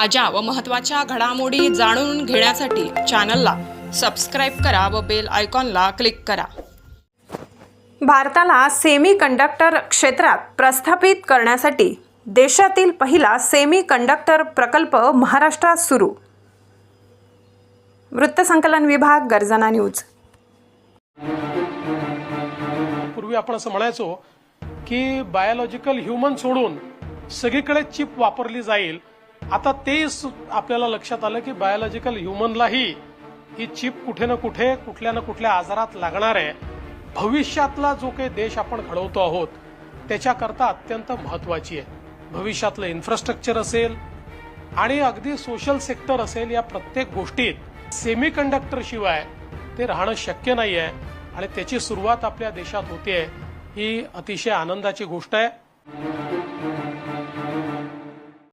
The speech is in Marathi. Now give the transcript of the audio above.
ताज्या व महत्त्वाच्या घडामोडी जाणून घेण्यासाठी चॅनलला सबस्क्राईब करा व बेल आयकॉनला क्लिक करा. भारताला सेमी कंडक्टर क्षेत्रात प्रस्थापित करण्यासाठी देशातील पहिला सेमी कंडक्टर प्रकल्प महाराष्ट्रात सुरू. वृत्तसंकलन विभाग गर्जना न्यूज. पूर्वी आपण असं म्हणायचो की बायोलॉजिकल ह्युमन सोडून सगळीकडे चिप वापरली जाईल. आता ते आपल्याला लक्षात आलं की बायोलॉजिकल ह्युमनलाही ही चिप कुठे ना कुठे कुठल्या ना कुठल्या आजारात लागणार आहे. भविष्यातला जो काही देश आपण घडवतो आहोत त्याच्याकरता अत्यंत महत्वाची आहे. भविष्यातलं इन्फ्रास्ट्रक्चर असेल आणि अगदी सोशल सेक्टर असेल या प्रत्येक गोष्टीत सेमी कंडक्टर शिवाय ते राहणं शक्य नाही आहे आणि त्याची सुरुवात आपल्या देशात होते ही अतिशय आनंदाची गोष्ट आहे.